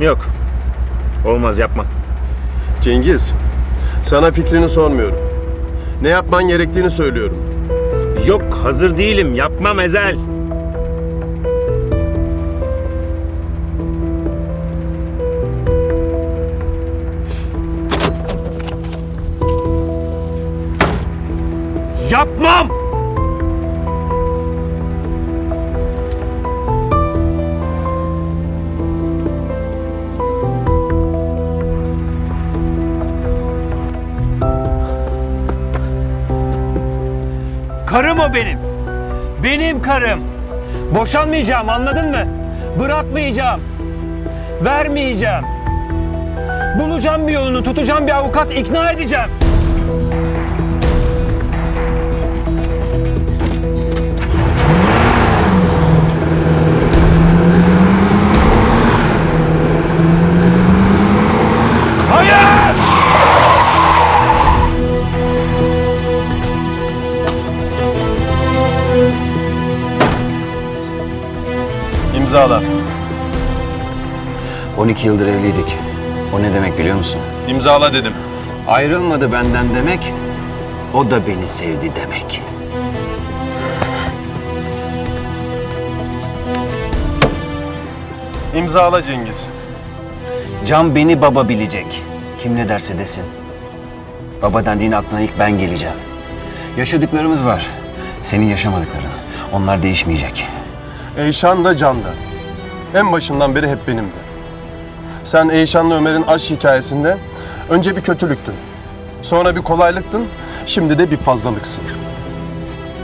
Yok. Olmaz yapma. Cengiz, sana fikrini sormuyorum. Ne yapman gerektiğini söylüyorum. Yok hazır değilim. Yapmam Ezel. Yapmam! Karım o benim. Benim karım. Boşanmayacağım anladın mı? Bırakmayacağım. Vermeyeceğim. Bulacağım bir yolunu, tutacağım bir avukat, ikna edeceğim. İmzala. 12 yıldır evliydik. O ne demek biliyor musun? İmzala dedim. Ayrılmadı benden demek, o da beni sevdi demek. İmzala Cengiz. Can beni baba bilecek. Kim ne derse desin. Baba dendiğin aklına ilk ben geleceğim. Yaşadıklarımız var. Senin yaşamadıkların. Onlar değişmeyecek. Eyşan da Can da. En başından beri hep benimdi. Sen Eyşan'la Ömer'in aşk hikayesinde önce bir kötülüktün. Sonra bir kolaylıktın. Şimdi de bir fazlalıksın.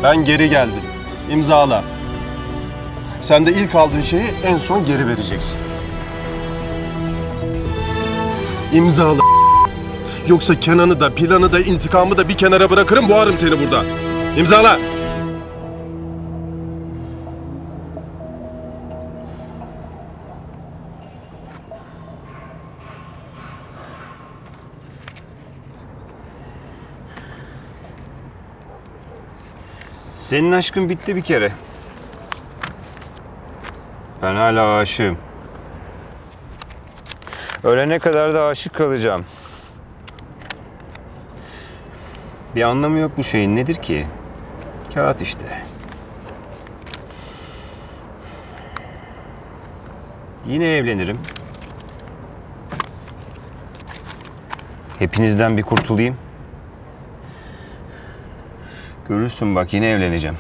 Ben geri geldim. İmzala. Sen de ilk aldığın şeyi en son geri vereceksin. İmzala. Yoksa Kenan'ı da, planı da, intikamı da bir kenara bırakırım, boğarım seni burada. İmzala. Senin aşkın bitti bir kere. Ben hala aşığım. Ölene kadar da aşık kalacağım. Bir anlamı yok bu şeyin. Nedir ki? Kağıt işte. Yine evlenirim. Hepinizden bir kurtulayım. Görürsün bak yine evleneceğim.